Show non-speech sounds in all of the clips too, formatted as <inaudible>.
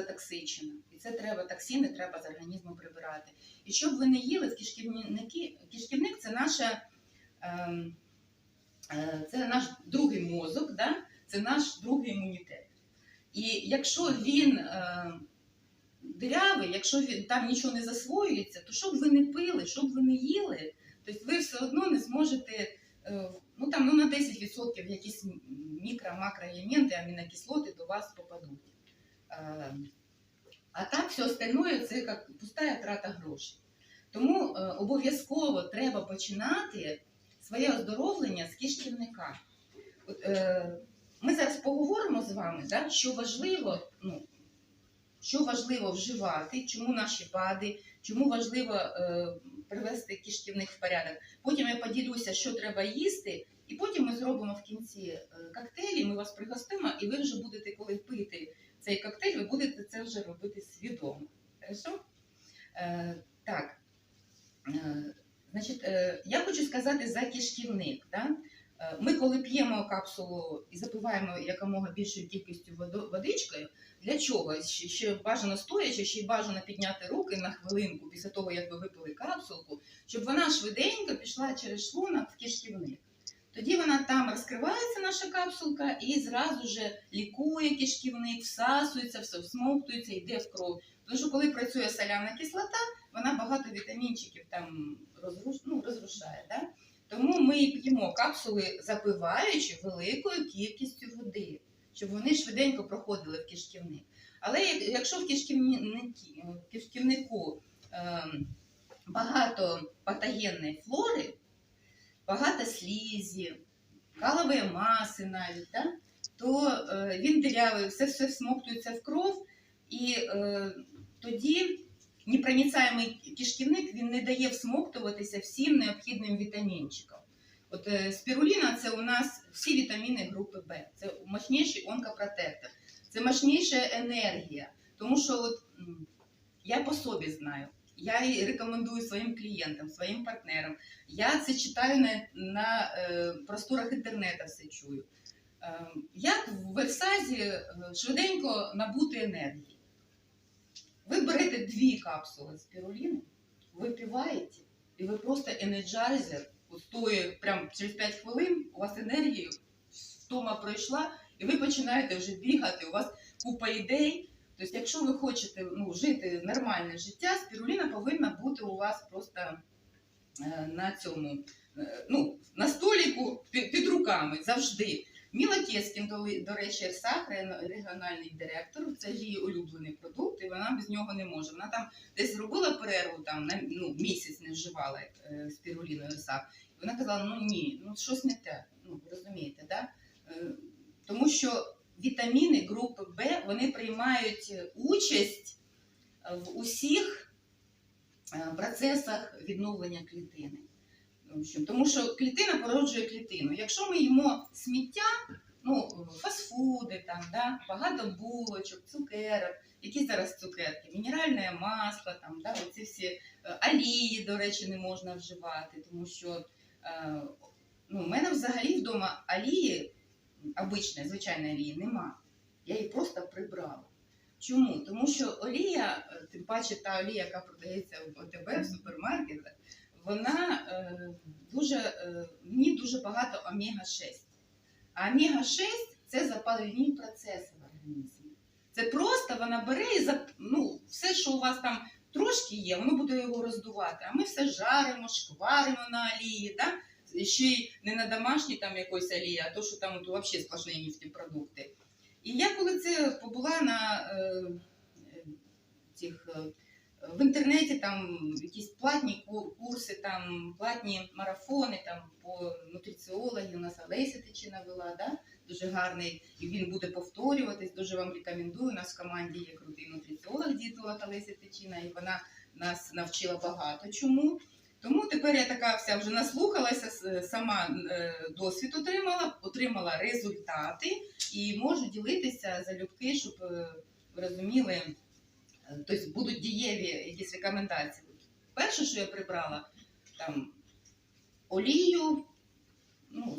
затоксичена. І це треба токсини треба з організму прибирати. І щоб ви не їли в кишківник це наша. ем, е, Це наш другий мозок, да? це наш другий імунітет. І якщо він е, дирявий, якщо він, там нічого не засвоюється, то щоб ви не пили, щоб ви не їли, тобто ви все одно не зможете, е, ну там ну, на 10% якісь мікро-макроелементи, амінокислоти до вас попадуть. А так все остальное це як пустая трата грошей. Тому е, обов'язково треба починати своє оздоровлення з кишківника. Е, ми зараз поговоримо з вами, що важливо, ну, що важливо вживати, чому наші БАДи, чому важливо е, привести кишківник в порядок. Потім я поділюся, що треба їсти, і потім ми зробимо в кінці коктейлі, ми вас пригостимо, і ви вже будете, коли пити цей коктейль, ви будете це вже робити свідомо. Хорошо? Е, так. Е, значить, е, я хочу сказати за кишківник. Да? Е, Ми, коли п'ємо капсулу і запиваємо якомога більшою кількістю водичкою, для чого? Ще, бажано стоячи, ще й бажано підняти руки на хвилинку після того, як ви випили капсулку, щоб вона швиденько пішла через шлунок в кишківник. Тоді вона там розкривається, наша капсулка, і зразу же лікує кишківник, всасується, все всмоктується, йде в кров. Тому що коли працює соляна кислота, вона багато вітамінчиків там розруш... ну, розрушає. Да? Тому ми п'ємо капсули, запиваючи великою кількістю води, щоб вони швиденько проходили в кишківник. Але якщо в кишківнику ем, багато патогенної флори, багато слізі, калової маси навіть, да? то е, він дирявий, все все всмоктується в кров, і е, тоді непроницаємий кишківник він не дає всмоктуватися всім необхідним вітамінчикам. От е, спіруліна це у нас всі вітаміни групи Б. Це мощніший онкопротектор, це мощніша енергія. Тому що от, я по собі знаю, я і рекомендую своїм клієнтам, своїм партнерам. Я це читаю на, на е, просторах інтернету, все чую. Е, як в Версазі е, швиденько набути енергії? Ви берете дві капсули спіруліну, випиваєте, і ви просто енерджайзер, от тої, прям через 5 хвилин у вас енергія, втома пройшла, і ви починаєте вже бігати, у вас купа ідей. Тобто, якщо ви хочете ну, жити нормальне життя, спіруліна повинна бути у вас просто е, на цьому, е, ну, на століку під, руками завжди. Міла Кескін, до, речі, РСАХ, регіональний директор, це її улюблений продукт, і вона без нього не може. Вона там десь зробила перерву, там на ну, місяць не вживала е, спіруліну РСАХ. І вона казала: ну ні, ну щось не те. Ну, розумієте, да? Е, тому що вітаміни групи Б вони приймають участь в усіх е, процесах відновлення клітини. Тому що клітина породжує клітину. Якщо ми їмо сміття, ну, фастфуди, там, да, багато булочок, цукерок, які зараз цукерки, мінеральне масло, там, да, оці всі е, олії, до речі, не можна вживати, тому що е, ну, у мене взагалі вдома олії, обичної, звичайної олії, нема. Я її просто прибрала. Чому? Тому що олія, е, тим паче та олія, яка продається в ОТБ в супермаркетах, вона е, дуже, е, в ній дуже багато омега-6. А омега-6 це запальні процеси в організмі. Це просто вона бере і зап... ну, все, що у вас там трошки є, воно буде його роздувати. А ми все жаримо, шкваримо на олії, да? Ще й не на домашній там якоїсь олії, а то, що там от, взагалі сплошні нефтепродукти. І я коли це побула на е, е, цих. е, в інтернеті там якісь платні курси, там платні марафони там по нутриціології. У нас Олеся Тичина вела, да? дуже гарний, і він буде повторюватись. Дуже вам рекомендую. У нас в команді є крутий нутриціолог, дієтолог Олеся Тичина, і вона нас навчила багато чому. Тому тепер я така вся вже наслухалася, сама е, досвід отримала, отримала результати і можу ділитися залюбки, щоб е, розуміли. Тобто будуть дієві якісь рекомендації. Перше, що я прибрала, там олію, ну,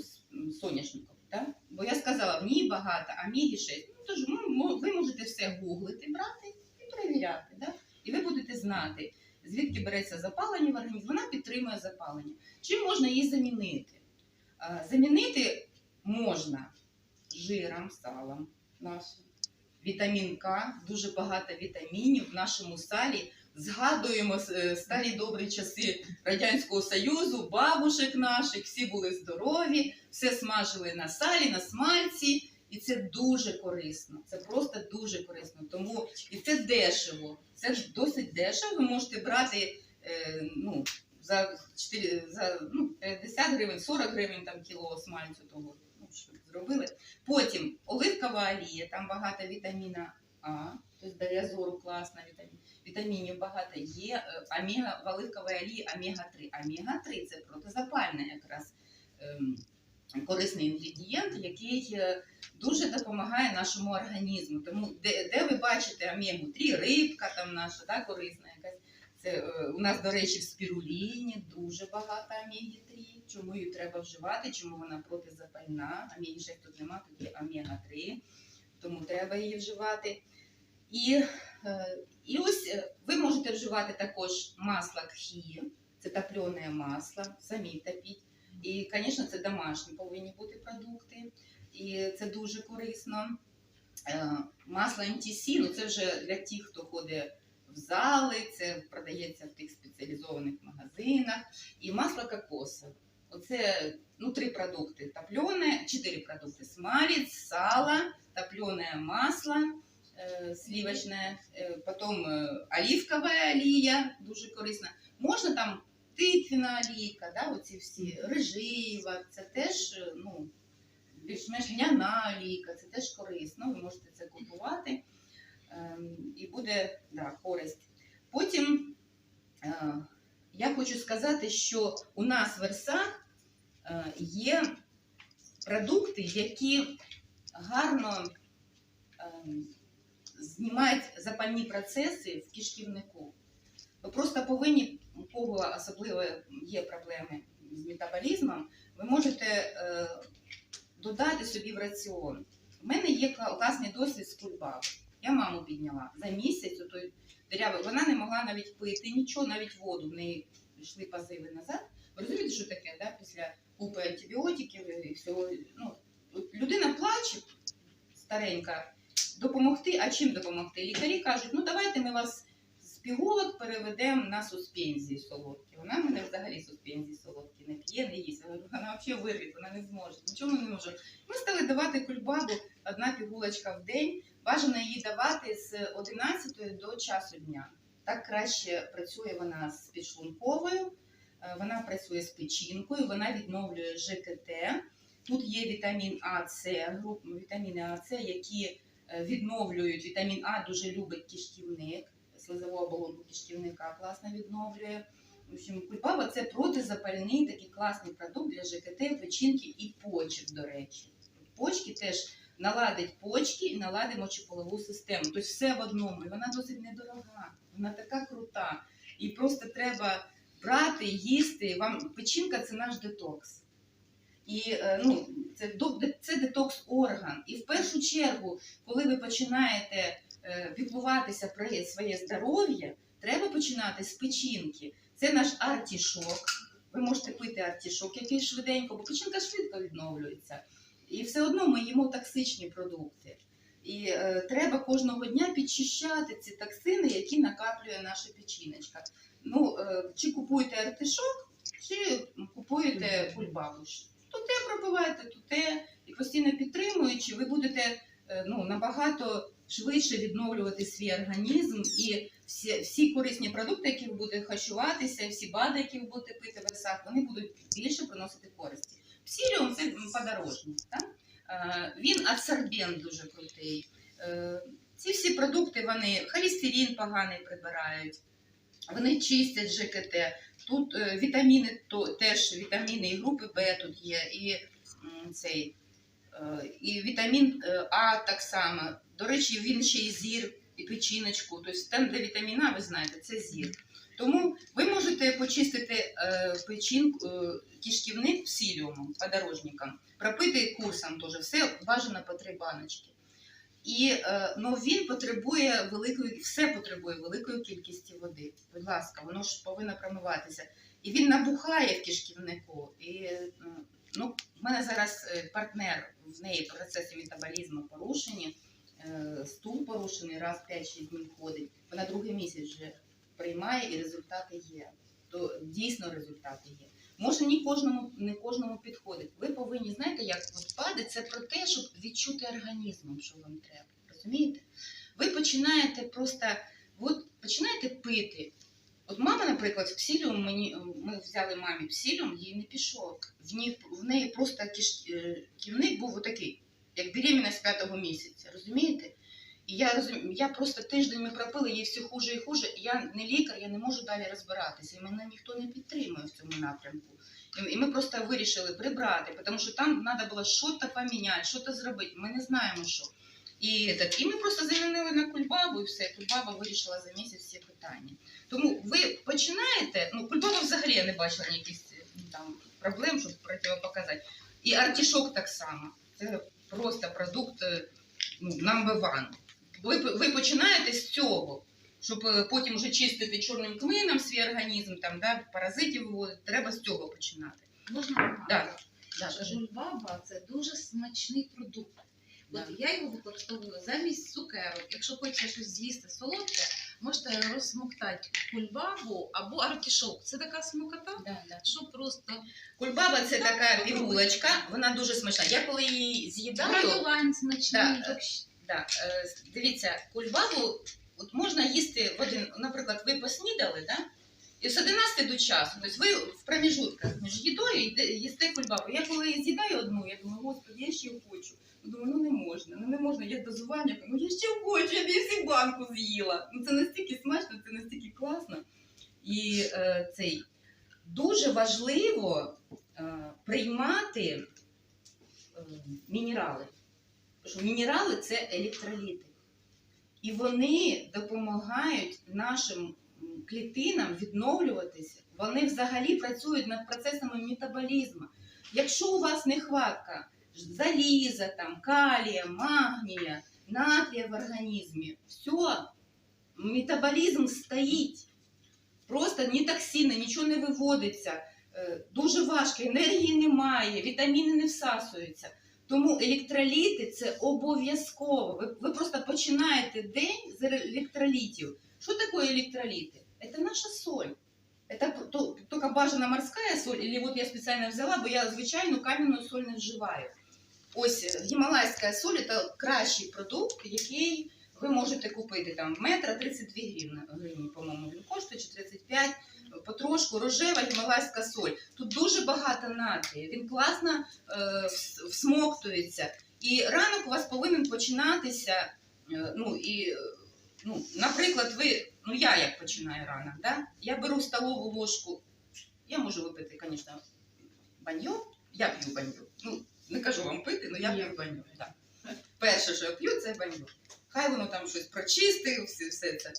соняшником, так? бо я сказала, в ній багато, а мігі 6. Ну, тож ви можете все гуглити, брати і перевіряти, і ви будете знати, звідки береться запалення в організмі, вона підтримує запалення. Чим можна її замінити? Замінити можна жиром, салом нашим. Вітамін К, дуже багато вітамінів в нашому салі. Згадуємо е, старі добрі часи Радянського Союзу, бабушек наших, всі були здорові, все смажили на салі, на смальці, і це дуже корисно. Це просто дуже корисно. Тому і це дешево. Це ж досить дешево. Ви можете брати е, ну, за 4, за ну, 50 гривень, 40 гривень там кіло смальцю того, ну, що зробили. Потім оливкова олія, там багато вітаміна А, тобто для зору класна вітамін. Вітамінів багато є. Е, Омега, в оливковій олії омега-3. Омега-3 це протизапальний якраз ем, корисний інгредієнт, який е, дуже допомагає нашому організму. Тому де, де ви бачите омегу-3, рибка там наша, да, корисна якась. Це е, у нас, до речі, в спіруліні дуже багато омеги-3. Чому її треба вживати? Чому вона протизапальна? Омеги 6 тут немає, тут є омега-3, тому треба її вживати. І, е, і ось ви можете вживати також масло кхі, це топлене масло, самі топіть. І, звісно, це домашні повинні бути продукти, і це дуже корисно. Е, Масло MTC, ну це вже для тих, хто ходить в зали, це продається в тих спеціалізованих магазинах. І масло кокосове. Оце ну, три продукти: топлене, чотири продукти: смалець, сало, топлене масло, э, сливочное, э, потом э, оливковая олія, дуже корисна. Можна там тиквіна олійка, да, оці всі режива, це теж е, ну, більш-менш льняна олійка, це теж корисно, ви можете це купувати ем, і буде да, користь. Потім е, я хочу сказати, що у нас в Версах е, є продукти, які гарно ем, знімають запальні процеси в кишківнику. Просто повинні, у кого особливо є проблеми з метаболізмом, ви можете е, додати собі в раціон. У мене є кла- класний досвід з кульбаб. Я маму підняла за місяць, той дирявий. Вона не могла навіть пити нічого, навіть воду. В неї йшли позиви назад. Ви розумієте, що таке, да? після купи антибіотиків і всього. Ну, людина плаче старенька, допомогти. А чим допомогти? Лікарі кажуть, ну давайте ми вас пігулок переведемо на суспензії солодкі. Вона мене взагалі суспензії солодкі не п'є, не їсть. Вона взагалі вирве, вона не зможе. Нічого не може. Ми стали давати кульбабу одна пігулочка в день. Бажано її давати з 11 до часу дня. Так краще працює вона з підшлунковою, е, вона працює з печінкою, вона відновлює ЖКТ. Тут є вітамін А, С, вітаміни А, С, які е, відновлюють. Вітамін А дуже любить кишківник, слизову оболонку кишківника класно відновлює. В общем, кульбаба це протизапальний такий класний продукт для ЖКТ, печінки і почок, до речі. Почки теж наладить почки і наладить мочеполову систему. Тобто все в одному. І вона досить недорога, вона така крута. І просто треба брати, їсти. Вам печінка це наш детокс. І е, ну, це, це детокс орган. І в першу чергу, коли ви починаєте е, піклуватися про своє здоров'я, треба починати з печінки. Це наш артішок. Ви можете пити артішок, який швиденько, бо печінка швидко відновлюється. І все одно ми їмо токсичні продукти. І е, треба кожного дня підчищати ці токсини, які накаплює наша печіночка. Ну, е, чи купуєте артишок, чи купуєте кульбабу. То те пропиваєте, то те, і постійно підтримуючи, ви будете е, ну, набагато швидше відновлювати свій організм і всі, всі корисні продукти, які ви будете харчуватися, всі БАДи, які ви будете пити в версах, вони будуть більше приносити користі. Псіліум це подорожник. Так? Е, Він адсорбент дуже крутий. Е, Ці всі продукти вони холестерин поганий прибирають, вони чистять ЖКТ. Тут е, вітаміни то, теж вітаміни і групи Б тут є, і цей. І вітамін А так само. До речі, він ще й зір, і печіночку. Тобто там, де вітамін А, ви знаєте, це зір. Тому ви можете почистити е, печінку, е, кишківник псиліумом, подорожником, пропити курсом теж. Все бажано по три баночки. І ну, він потребує великої, все потребує великої кількості води. Будь ласка, воно ж повинно промиватися. І він набухає в кишківнику. І е, ну, в мене зараз партнер, в неї процеси метаболізму порушені, стул порушений, раз 5-6 днів ходить. Вона другий місяць вже приймає і результати є. То дійсно результати є. Може, не кожному, не кожному підходить. Ви повинні, знаєте, як ПАДи, це про те, щоб відчути організмом, що вам треба. Розумієте? Ви починаєте просто, от починаєте пити. От мама, наприклад, в псиліум мені ми взяли мамі псиліум, їй не пішов. В ній в неї просто киш, е, ківник був отакий, як беременность п'ятого місяця. Розумієте? І я розумію, я просто тиждень ми пропили, їй все хуже і хуже. Я не лікар, я не можу далі розбиратися. І мене ніхто не підтримує в цьому напрямку. І- ми просто вирішили прибрати, тому що там треба було щось поміняти, щось зробити. Ми не знаємо, що. І, этот, і ми просто замінили на кульбабу, і все. Кульбаба вирішила за місяць всі питання. Тому ви починаєте, ну кульбаба взагалі я не бачила ніяких ну, там проблем, щоб противопоказати. І артішок так само. Це просто продукт е, ну, number one. Ви, ви починаєте з цього, щоб е, потім вже чистити чорним клином свій організм, там, да, паразитів виводити, треба з цього починати. Можна Да. Да, кажи. Це дуже смачний продукт. От Да. я його використовую замість цукерок. Якщо хочеться щось з'їсти солодке, можете розсмоктати кульбабу або артішок. Це така смакота, Да, да. що просто Кульбаба це така пігулочка, вона дуже смачна. Я коли її з'їдаю, гранулайн смачний. Да. вообще. да, е, дивіться, кульбабу от можна їсти в один, наприклад, ви поснідали, да? і з 11 до часу, тобто ви в проміжутках між їдою йде- їсте кульбабу. Я коли з'їдаю одну, я думаю, господи, я ще хочу. Думаю, ну не можна, ну не можна, є дозування, ну я ще хочу, я її банку з'їла. Ну це настільки смачно, це настільки класно. І е, цей дуже важливо е, приймати е, мінерали. Тому що мінерали це електроліти. І вони допомагають нашим клітинам відновлюватися. Вони взагалі працюють над процесами метаболізму. Якщо у вас нехватка заліза, там, калія, магнія, натрія в організмі, все, метаболізм стоїть. Просто ні токсини, нічого не виводиться. Е, Дуже важко, енергії немає, вітаміни не всасуються. Тому електроліти це обов'язково. Ви, ви просто починаєте день з електролітів. Що таке електроліти? Це наша соль. Это только бажана морская соль, или вот я специально взяла, бо я звичайну кам'яну соль не вживаю. Ось е, гімалайська соль це кращий продукт, який ви можете купити там метра 32 гривні, гривні по-моєму, він коштує чи 35, потрошку рожева гімалайська соль. Тут дуже багато натрію, він класно е, всмоктується. І ранок у вас повинен починатися. е, ну, і, е, ну, наприклад, ви, ну я як починаю ранок, да? я беру столову ложку, я можу випити, звісно, баньо, я п'ю баньо. Ну, не кажу вам пити, але я п'ю. Да. Перше, що я п'ю, це баньо. Хай воно там щось прочистить, все, все це.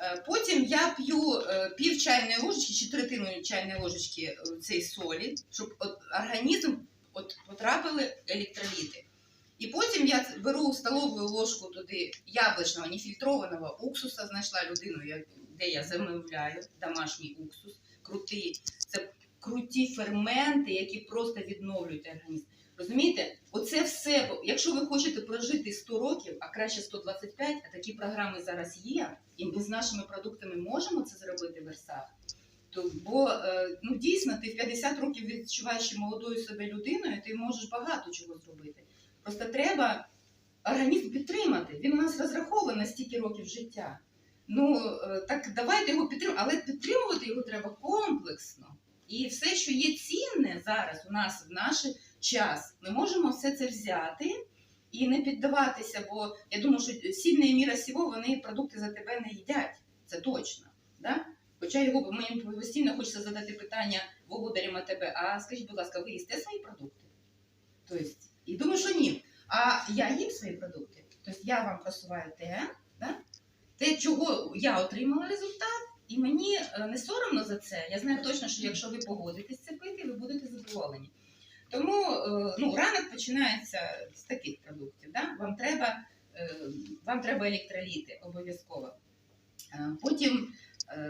Е, Потім я п'ю е, пів чайної ложечки чи третину чайної ложечки е, цієї солі, щоб от організм от потрапили електроліти. І потім я беру столову ложку туди яблучного нефільтрованого уксуса, знайшла людину, де я замовляю домашній уксус, крутий. Це круті ферменти, які просто відновлюють організм. Розумієте, оце все, якщо ви хочете прожити 100 років, а краще 125, а такі програми зараз є, і ми з нашими продуктами можемо це зробити в Версах. То, бо е, ну, дійсно ти в 50 років відчуваєш молодою себе людиною, ти можеш багато чого зробити. Просто треба організм підтримати. Він у нас розрахований на стільки років життя. Ну е, так давайте його підтримувати, але підтримувати його треба комплексно. І все, що є цінне зараз у нас в наш час, ми можемо все це взяти і не піддаватися, бо я думаю, що сильна міра сього вони продукти за тебе не їдять. Це точно. Да? Хоча його мені постійно хочеться задати питання володарям тебе, а скажіть, будь ласка, ви їсте свої продукти? Тобто, і думаю, що ні. А я їм свої продукти. Тобто я вам просуваю те, да? те, чого я отримала результат, і мені е, не соромно за це. Я знаю точно, що якщо ви погодитесь це пити, ви будете задоволені. Тому е, ну, ранок починається з таких продуктів. Да? Вам треба е, вам треба електроліти обов'язково. Е, Потім,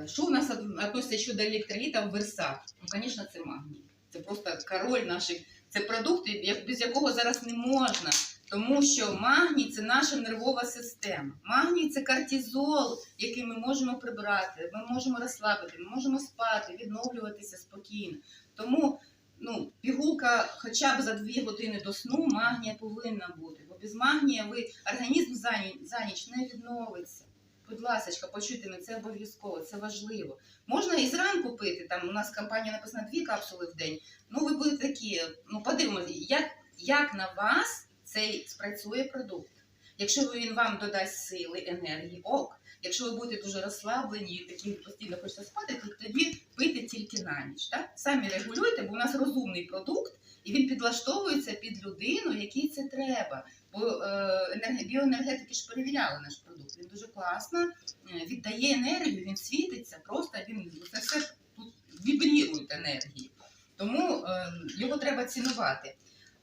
що у нас відноситься щодо електролітів Версат? Ну, звісно, це магній. Це просто король наших. Це продукт, без якого зараз не можна. Тому що магній це наша нервова система. Магній це кортизол, який ми можемо прибрати, ми можемо розслабити, ми можемо спати, відновлюватися спокійно. Тому ну, пігулка хоча б за 2 години до сну магнія повинна бути. Бо без магнія ви організм за ніч, за ніч не відновиться. Будь ласка, почуйте мене, це обов'язково, це важливо. Можна і зранку пити. Там у нас компанія написано дві капсули в день. Ну, ви будете такі, ну подивимося, як, як на вас цей спрацює продукт. Якщо він вам додасть сили, енергії, ок. Якщо ви будете дуже розслаблені і такі постійно хочете спати, то тоді пийте тільки на ніч. Так? Самі регулюйте, бо у нас розумний продукт, і він підлаштовується під людину, якій це треба. Бо е, біоенергетики ж перевіряли наш продукт. Він дуже класно е, віддає енергію, він світиться, просто він це все тут вібрірує енергії. Тому е, його треба цінувати.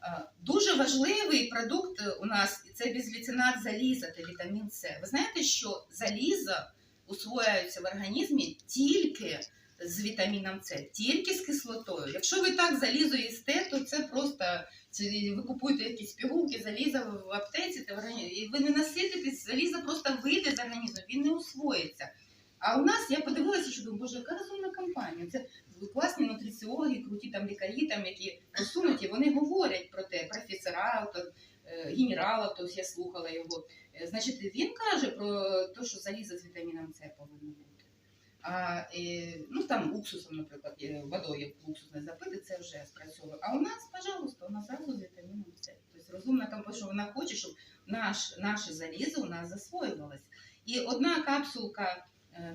Е, Дуже важливий продукт у нас це безліцинат заліза та вітамін С. Ви знаєте, що залізо усвоюється в організмі тільки з вітаміном С, тільки з кислотою. Якщо ви так залізо їсте, то це просто це ви купуєте якісь пігулки, заліза в аптеці, і ви не насититесь, залізо просто вийде з організму, він не усвоїться. А у нас я подивилася, що думаю, боже, яка розумна компанія. Це класні нутриціологи, круті там лікарі, там які просунуті, вони говорять про те, професора, то, е, генерала, то я слухала його. Е, Значить, він каже про те, що залізо з вітаміном С повинно бути. А е, ну там уксусом, наприклад, водою уксус запити, це вже спрацьовує. А у нас, пожалуйста, у нас зразу з вітаміном С. Тобто розумна компанія, що вона хоче, щоб наш, наше залізо у нас засвоювалось. І одна капсулка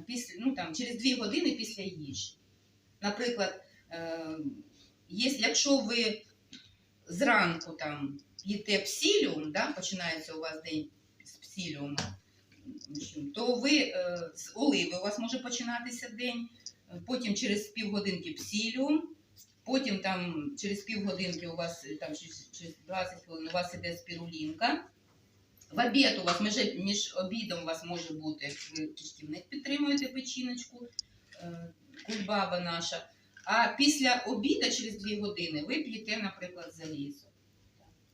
після, ну, там, через 2 години після їжі. Наприклад, е, є, якщо ви зранку там їте псіліум, да, починається у вас день з псіліуму, то ви е, з оливи у вас може починатися день, е, потім через півгодинки псіліум, потім там через півгодинки у вас е, там через 20 хвилин у вас іде спірулінка. В обід у вас між, між обідом у вас може бути ви кишківник підтримуєте печіночку, е, кульбаба наша. А після обіду через 2 години ви п'єте, наприклад, залізо.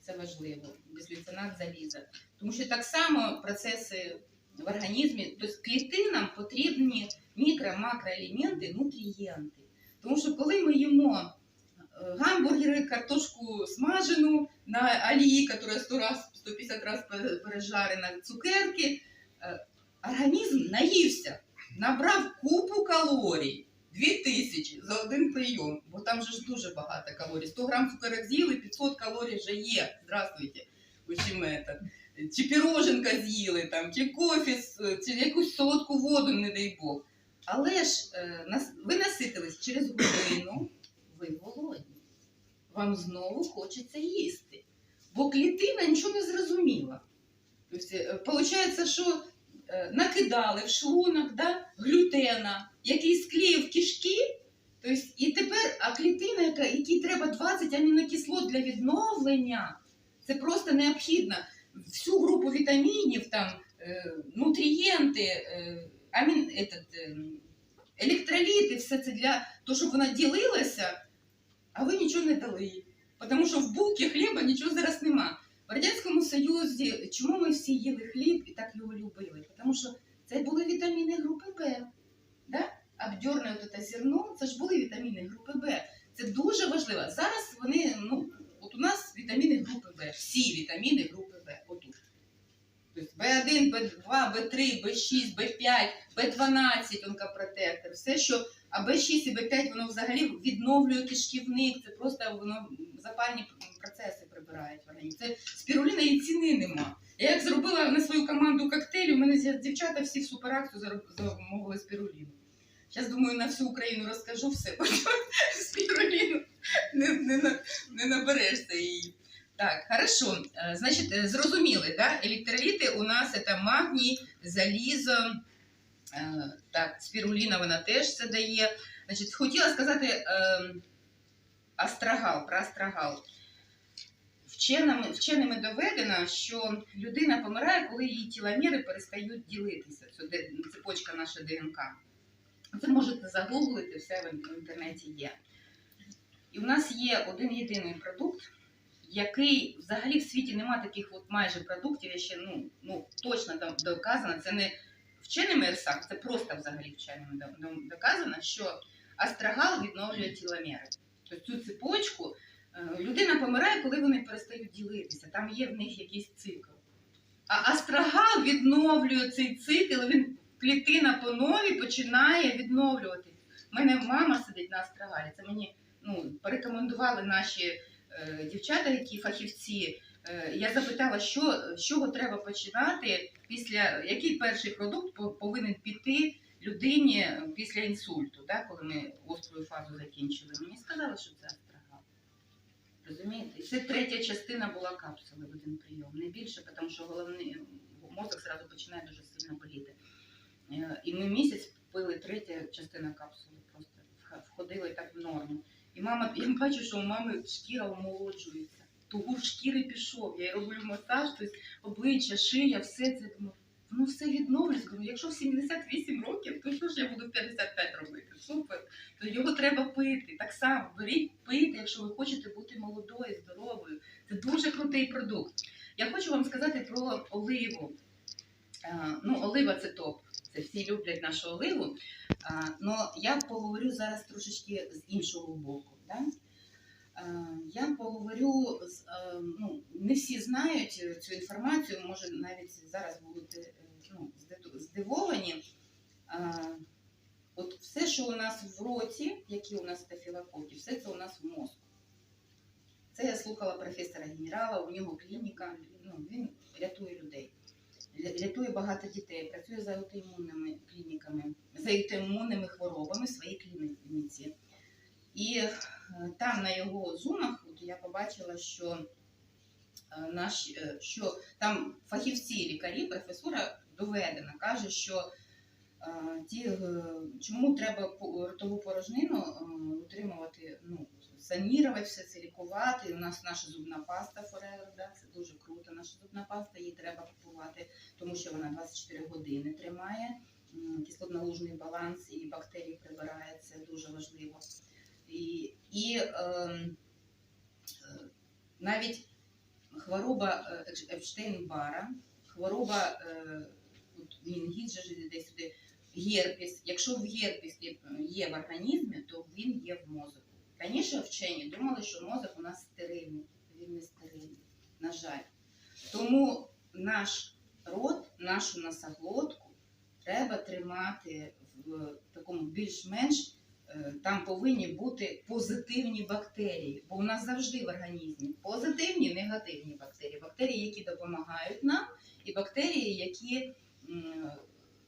Це важливо, безлюцинат заліза. Тому що так само процеси в організмі, тобто клітинам потрібні мікро, макроелементи, нутрієнти. Тому що коли ми їмо е, гамбургери, картошку смажену на олії, яка 100 раз, 150 разів пе- пережарена, цукерки, е, організм наївся, набрав купу калорій. 2000 за один прийом, бо там же ж дуже багато калорій. 100 грам цукерок з'їли, 500 калорій вже є. Здравствуйте. В. Чи піроженка з'їли, там, чи кофе, з- чи якусь солодку воду, не дай Бог. Але ж е, ви наситились через годину, ви голодні. Вам знову хочеться їсти. Бо клітина нічого не зрозуміла. Тобто, е, Получається, що е, накидали в шлунок да, глютена, який склеїв кишки. Тобто, і тепер, а клітина, яка, якій треба 20 амінокислот для відновлення, це просто необхідно. Всю групу вітамінів, там, е, нутрієнти, амін, этот, електроліти, все це для того, щоб вона ділилася, а ви нічого не дали. Тому що в булки хліба нічого зараз нема. В Радянському Союзі чому ми всі їли хліб і так його любили? Тому що це були вітаміни групи Б. Да? Абдьорне от зерно, це ж були вітаміни групи Б. Це дуже важливо. Зараз вони, ну, от у нас вітаміни групи Б, всі вітаміни групи Б. Отут. Тобто В1, В2, В3, В6, В5, В12, онкопротектор, все, що а Б6 і Б5 воно взагалі відновлює кишківник, це просто воно запальні процеси прибирають в організм. Це спіруліна і ціни нема. Я як зробила на свою команду коктейль, у мене дівчата всі в зароб- замовили спіруліну. Зараз думаю, на всю Україну розкажу все, <laughs> бо спіруліну не, не, не наберешся її. Так, хорошо. Е, Значить, е, зрозуміли, да? електроліти у нас це магній, залізо, Е, Так, спіруліна вона теж це дає. Значить, хотіла сказати е, астрагал, про астрагал. вченими, вченими доведено, що людина помирає, коли її тіломіри перестають ділитися. Це цепочка наша ДНК. Це можете загуглити, все в інтернеті є. І в нас є один єдиний продукт, який взагалі в світі нема таких от майже продуктів, я ще ну, ну точно доказано, це не вченими РСАК, це просто взагалі вченими до- до- доказано, що астрагал відновлює тіломери. Тобто цю цепочку е, людина помирає, коли вони перестають ділитися. Там є в них якийсь цикл. А астрагал відновлює цей цикл, він клітина по новій починає відновлювати. У мене мама сидить на астрагалі. Це мені ну, порекомендували наші дівчата, які фахівці. Е, я запитала, що, з чого треба починати після який перший продукт повинен піти людині після інсульту, да, коли ми острою фазу закінчили. Мені сказали, що це астрагал. Розумієте? Це третя частина була капсули в один прийом. Не більше, тому що головний мозок зразу починає дуже сильно боліти. Е, І ми місяць пили третя частина капсули, просто вх- входила і так в норму. І мама, я бачу, що у мами шкіра омолоджується. Тугур шкіри пішов. Я роблю масаж, тобто обличчя, шия, все це. Думаю, воно все відновлюється. Думаю, якщо в 78 років, то що ж я буду в 55 робити? Супер. То його треба пити. Так само беріть, пийте, якщо ви хочете бути молодою, здоровою. Це дуже крутий продукт. Я хочу вам сказати про оливу. Е, Ну, олива це топ. Всі люблять нашу оливу. Але я поговорю зараз трошечки з іншого боку. Да? Я поговорю ну, не всі знають цю інформацію, може навіть зараз будуть е, ну, здивовані. От все, що у нас в роті, які у нас стафілококи, все це у нас в мозку. Це я слухала професора генерала, у нього клініка, ну, він рятує людей. Рятує багато дітей, працює за аутоімунними клініками, за аутоімунними хворобами в своїй клініці. І е, там на його зумах от я побачила, що, е, наш, е, що там фахівці, лікарі, професура доведена, каже, що ті, чому треба ротову порожнину утримувати, ну, санірувати все це, лікувати. У нас наша зубна паста Forever, да, це дуже круто. Наша зубна паста, її треба купувати, тому що вона 24 години тримає. Кислотно-лужний баланс і бактерії прибирає, це дуже важливо. І, і ем, е, навіть хвороба е, Епш- Епштейн-Бара, хвороба е, от мінгіт же іде сюди, герпес. Якщо в герпес є- є в організмі, то він є в мозку. Раніше вчені думали, що мозок у нас стерильний. Він не стерильний, на жаль. Тому наш рот, нашу носоглотку треба тримати в такому більш-менш е, там повинні бути позитивні бактерії, бо у нас завжди в організмі позитивні, негативні бактерії, бактерії, які допомагають нам, і бактерії, які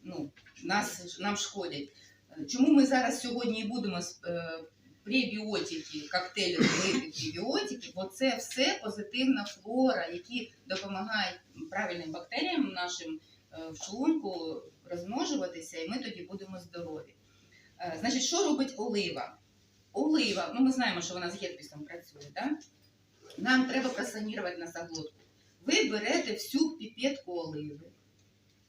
ну, нас, нам шкодять. Е, Чому ми зараз сьогодні і будемо е, пребіотики, коктейлі робити пребіотики, бо це все позитивна флора, які допомагають правильним бактеріям нашим е, в шлунку розмножуватися, і ми тоді будемо здорові. Е, Значить, що робить олива? Олива, ну ми знаємо, що вона з герпесом працює, да? нам треба просанірувати носоглотку. Ви берете всю піпетку оливи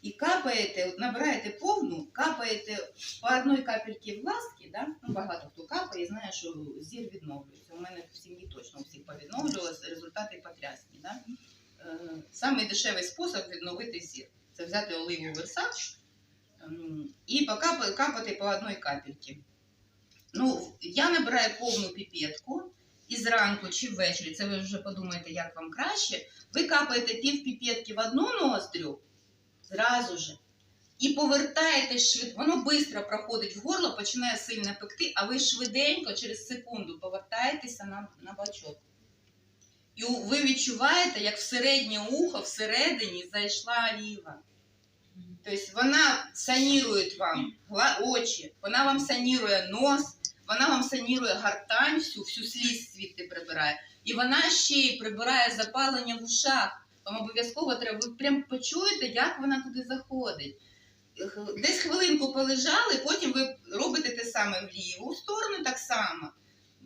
і капаєте, от набираєте повну, капаєте по одній капельці в да? ну, багато хто капає, знає, що зір відновлюється. У мене в сім'ї точно у всіх повідновлювалося, результати потрясні. Да? Е, Самий дешевий спосіб відновити зір це взяти оливу версач ем, і покапати капати по одній капельці. Ну, я набираю повну піпетку і зранку чи ввечері, це ви вже подумаєте, як вам краще. Ви капаєте пів піпетки в одну ноздрю зразу же. І повертаєтесь швидко, воно швидко проходить в горло, починає сильно пекти, а ви швиденько через секунду повертаєтеся на, на бачок. І ви відчуваєте, як в середнє ухо всередині зайшла оліва. Тобто вона санірує вам очі, вона вам санірує нос, вона вам санірує гортань, всю, всю слізь звідти прибирає. І вона ще й прибирає запалення в ушах. Вам обов'язково треба, ви прям почуєте, як вона туди заходить. Десь хвилинку полежали, потім ви робите те саме в ліву сторону так само.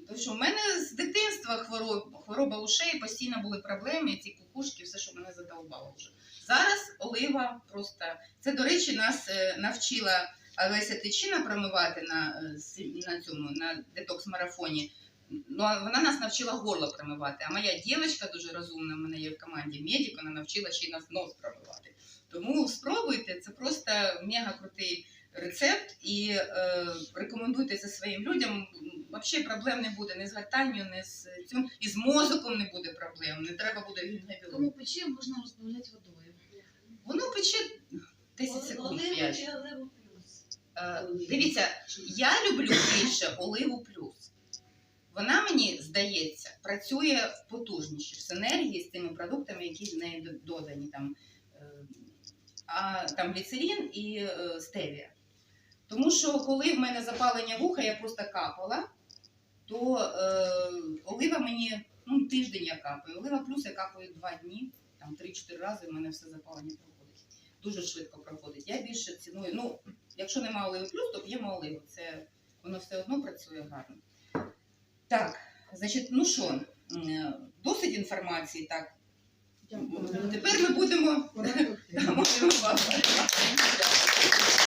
Тому що в мене з дитинства хвороб, хвороба ушей, постійно були проблеми, ці кукушки, все, що мене задовбало вже. Зараз олива просто. Це, до речі, нас е, навчила Олеся Тичина промивати на, е, на цьому на детокс-марафоні. Ну, вона нас навчила горло промивати. А моя дівчинка дуже розумна, в мене є в команді медик, вона навчила ще й нас нос промивати. Тому спробуйте, це просто мега крутий рецепт і е, рекомендуйте це своїм людям. Взагалі проблем не буде ні з гортанню, ні з цим, і з мозоком не буде проблем, не треба буде гільгабілу. Кому пече, можна розбавляти водою. Воно пече 10 секунд. Оливу 5. оливу плюс? Е, Дивіться, я люблю більше оливу плюс. Вона мені здається працює потужніше в синергії з тими продуктами, які в неї додані там, е, а, там гліцерин і е, стевія. Тому що коли в мене запалення вуха, я просто капала, то е, олива мені ну, тиждень я капаю. Олива плюс я капаю два дні, там 3-4 рази в мене все запалення проходить. Дуже швидко проходить. Я більше ціную. Ну, якщо немає оливи плюс, то п'ємо оливу. Це воно все одно працює гарно. Так, значить, ну що, досить інформації, так. Дякую. Тепер ми будемо. <laughs> Дякую. <laughs>